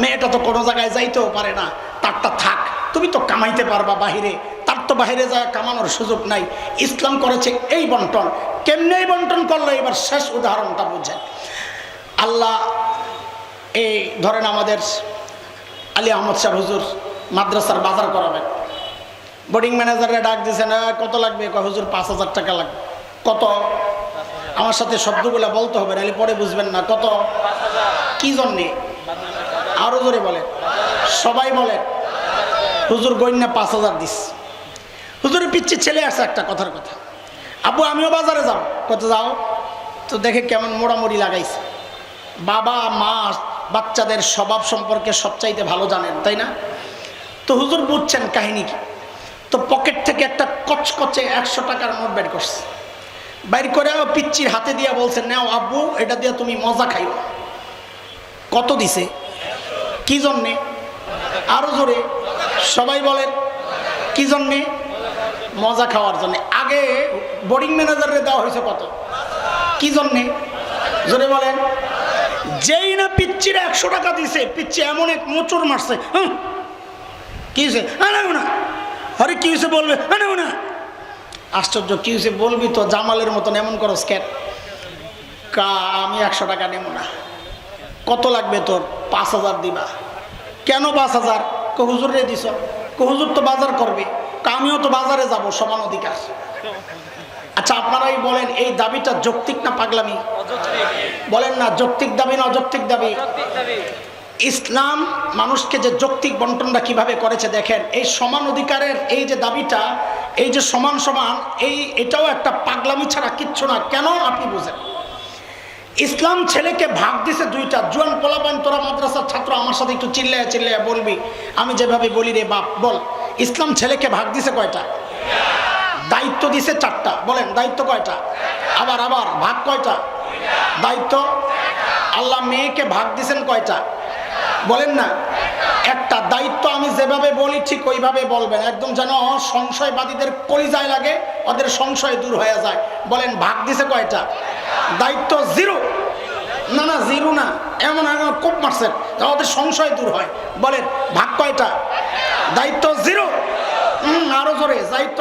মেয়েটা তো কোনো জায়গায় যাইতেও পারে না। তারটা থাক তুমি তো কামাইতে পারবা বাহিরে। তার তো বাহিরে যায় কামানোর সুযোগ নাই। ইসলাম করেছে এই বন্টন। কেমনে এই বন্টন করল? এবার শেষ উদাহরণটা বুঝেন আল্লাহ এই ধরেন আমাদের আলী আহমদ শাহ হুজুর মাদ্রাসার বাজার করাবেন। বোর্ডিং ম্যানেজারে ডাক দিয়েছেন "আহ, কত লাগবে? হুজুর পাঁচ হাজার টাকা লাগবে। কত? আমার সাথে শব্দগুলো বলতে হবে নাহলে পরে বুঝবেন না। কত? কি জন্যে? আরও জোরে বলেন। সবাই বলেন, হুজুর গণ্যা পাঁচ হাজার দিস। হুজুরের পিচ্ছে ছেলে আসছে একটা কথার কথা। আব্বু, আমিও বাজারে যাব। কত যাও। তো দেখে কেমন মোড়ামুড়ি লাগাইছে। বাবা, মা, বাচ্চাদের স্বভাব সম্পর্কে সবচাইতে ভালো জানেন, তাই না? তো হুজুর বুঝছেন কাহিনী কি? তো পকেট থেকে একটা কচকচে একশো টাকার নোট বের করছে। বাইর করে ও পিচ্চির হাতে দিয়ে বলছে, নাও আব্বু, এটা দিয়ে তুমি মজা খাইও। কত দিছে? কি জন্যে? আরও জোরে। সবাই বলেন, কি জন্যে? মজা খাওয়ার জন্য। আগে বোর্ডিং ম্যানেজারে দেওয়া হয়েছে কত? কি জন্যে? জোরে বলেন। যেই না পিচ্চির একশো টাকা দিছে পিচ্ছি এমন এক মোচড় মারছে, হুম? কি হয়েছে? আনাও না হরে কি হয়েছে বলবে? আনাও না আশ্চর্য, কি হয়েছে বলবি তো? জামালের মতন এমন করো স্ক্যাট কা, আমি একশো টাকা নেব না। কত লাগবে তোর? পাঁচ হাজার দিবা। কেন পাঁচ হাজার? কে হুজুর রে দিস কে হুজুর তো বাজার করবে। আমিও তো বাজারে যাব, সমান অধিকার। আচ্ছা আপনারাই বলেন, এই দাবিটা যৌক্তিক না পাগলামি? বলেন না, যৌক্তিক দাবি না অযৌক্তিক দাবি? ইসলাম মানুষকে যে যৌক্তিক বন্টনটা কীভাবে করেছে দেখেন, এই সমান অধিকারের এই যে দাবিটা, এই যে সমান সমান, এই এটাও একটা পাগলামি ছাড়া কিচ্ছু না। কেন? আপনি বুঝেন। ইসলাম ছেলেকে ভাগ দিছে দুইটা। জুয়ান পোলাপান, তোরা মাদ্রাসার ছাত্র, আমার সাথে একটু চিল্লায় চিল্লায় বলবি। আমি যেভাবে বলি রে বাপ, বল, ইসলাম ছেলেকে ভাগ দিছে কয়টা? দায়িত্ব দিছে চারটা। বলেন, দায়িত্ব কয়টা? আবার আবার, ভাগ কয়টা? দায়িত্ব? আল্লাহ মেয়েকে ভাগ দিছেন কয়টা? বলেন না। একটা, দায়িত্ব আমি যেভাবে বলি ঠিক ওইভাবে বলবেন। একদম যেন সংশয়বাদীদের কলিজায় লাগে, ওদের সংশয় দূর হয়ে যায়। বলেন, ভাগ দিছে কয়টা? দায়িত্ব জিরো না না জিরো না। এমন এমন কোপ মারছেন ওদের সংশয় দূর হয়। বলেন, ভাগ কয়টা? দায়িত্ব জিরো হুম আরও জোরে। দায়িত্ব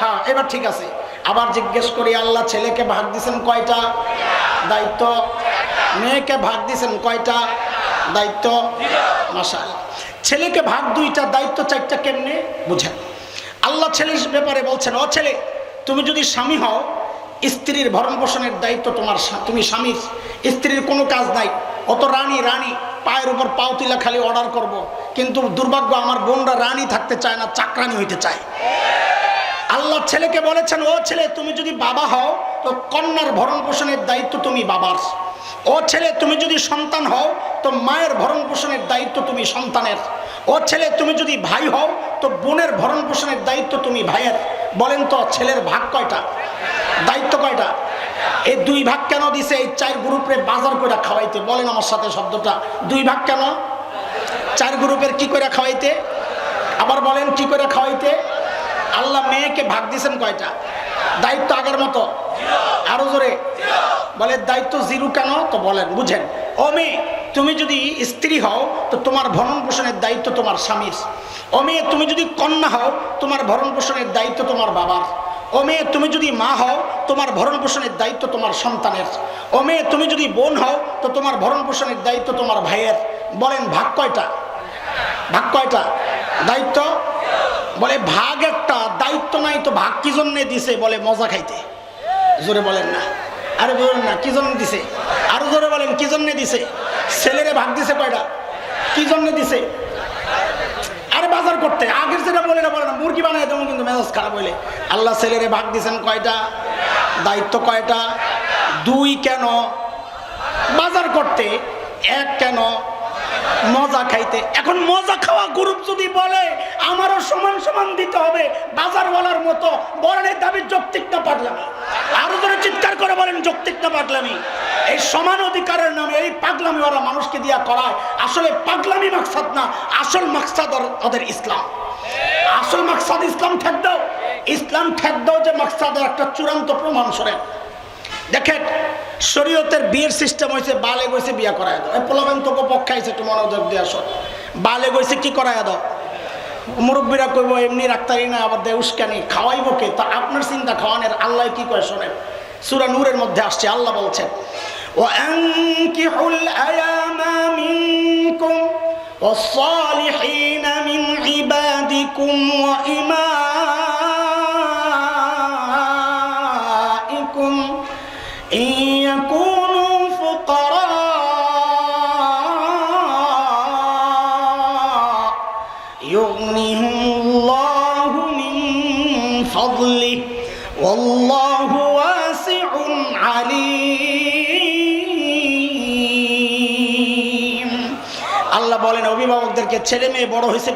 হ্যাঁ এবার ঠিক আছে। আবার জিজ্ঞেস করি, আল্লাহ ছেলেকে ভাগ দিছেন কয়টা? দায়িত্ব মেয়েকে ভাগ দিছেন কয়টা? দায়িত্ব মাসাল ছেলেকে ভাগ দুইটা, দায়িত্ব চারটা কেমনে? বুঝেন। আল্লাহ ছেলের ব্যাপারে বলছেন, ও ছেলে, তুমি যদি স্বামী হও স্ত্রীর ভরণ পোষণের দায়িত্ব তোমার তুমি স্বামীর। স্ত্রীর কোনো কাজ নাই। অত রানী রানী, পায়ের উপর পাও তুলা খালি অর্ডার করব। কিন্তু দুর্ভাগ্য আমার বোনরা রানী থাকতে চায় না, চাকরানি হইতে চায়। আল্লাহ ছেলেকে বলেছেন, ও ছেলে, তুমি যদি বাবা হও, তো কন্যার ভরণ পোষণের দায়িত্ব তুমি বাবার। ও ছেলে, তুমি যদি সন্তান হও, তো মায়ের ভরণ পোষণের দায়িত্ব তুমি সন্তানের। ও ছেলে, তুমি যদি ভাই হও, তো বোনের ভরণ পোষণের দায়িত্ব তুমি ভাইয়ের। বলেন তো, ছেলের ভাগ কয়টা? দায়িত্ব কয়টা? এই দুই ভাগ কেন দিছে? এই চার গ্রুপে বাজার করে খাওয়াইতে। বলেন আমার সাথে শব্দটা। দুই ভাগ কেন? চার গ্রুপের কি করে খাওয়াইতে? আবার বলেন কি করে খাওয়াইতে? আল্লাহ মেয়েকে ভাগ দিছেন কয়টা? দায়িত্ব আগের মতো? আরও জোরে। বলে, দায়িত্ব জিরো কেন? তো বলেন, বুঝেন। ও মেয়ে, তুমি যদি স্ত্রী হও, তো তোমার ভরণ পোষণের দায়িত্ব তোমার স্বামীর। ও মেয়ে, তুমি যদি কন্যা হও, তোমার ভরণ পোষণের দায়িত্ব তোমার বাবার। ও মেয়ে, তুমি যদি মা হও, তোমার ভরণ পোষণের দায়িত্ব তোমার সন্তানের। ও মেয়ে, তুমি যদি বোন হও, তো তোমার ভরণ পোষণের দায়িত্ব তোমার ভাইয়ের। বলেন, ভাগ কয়টা? ভাগ কয়টা? দায়িত্ব? বলে, ভাগ একটা, দায়িত্ব নাই তো ভাগ কি জন্যে দিছে? বলে, মজা খাইতে। জোরে বলেন না। আরে বলেন না, কি জন্য দিছে? আরও জোরে বলেন, কি জন্য দিছে? ছেলেরে ভাগ দিছে কয়টা? কি জন্য দিছে? করতে। আগের যেটা বলে না বলে না, মুরগি বানায় তেমন কিন্তু মেজাজ খারাপ হইলে। আল্লাহ ছেলেরে ভাগ দিছেন কয়টা? দায়িত্ব কয়টা? দুই কেন? বাজার করতে। এক কেন? মজা খাইতে। এখন মজা খাওয়া গ্রুপ যদি বলে, আমারও সমান সমান দিতে হবে। বাজার বলার মতো এই দাবি যৌক্তিক না পাগলামি। আরও ধরে করে বলেন যৌক্তিক না পাগলামি। এই সমান অধিকারের নামে এই পাগলামি ওরা মানুষকে দিয়া করায়, আসলে পাগলামি মাকসাদ না, আসল মাকসাদ ওদের ইসলাম। আসল মাকসাদ ইসলাম ঠেক দাও। ইসলাম ঠেক দাও যে মাকসাদের একটা চূড়ান্ত প্রমাণ সরেন দেখেন, শরীয়তের বিয়ের সিস্টেম হয়েছে বালে গেছে বিয়া করায় দাও। পোলাবেন তোকে পক্ষে আইছে, একটু মনোযোগ দিয়ে আসো। বালে গেছে কি করায় দাও? মুরব্বীরা কইব, এমনি রাখতারি না আবার দেয় উস্কানি খাওয়াইব কে? তা আপনার চিন্তা খাওয়ানোর, আল্লাহ কি কয় শোনেন? সুরা নূরের মধ্যে আসছে আল্লাহ বলছেন وأنكحوا الأيام منكم والصالحين من عبادكم وإمائكم إن يكونوا فقراء يغنهم الله من فضله والله واسع আলিম। আল্লাহ বলেন অভিভাবকদেরকে ছেলে মেয়ে বড় হয়েছে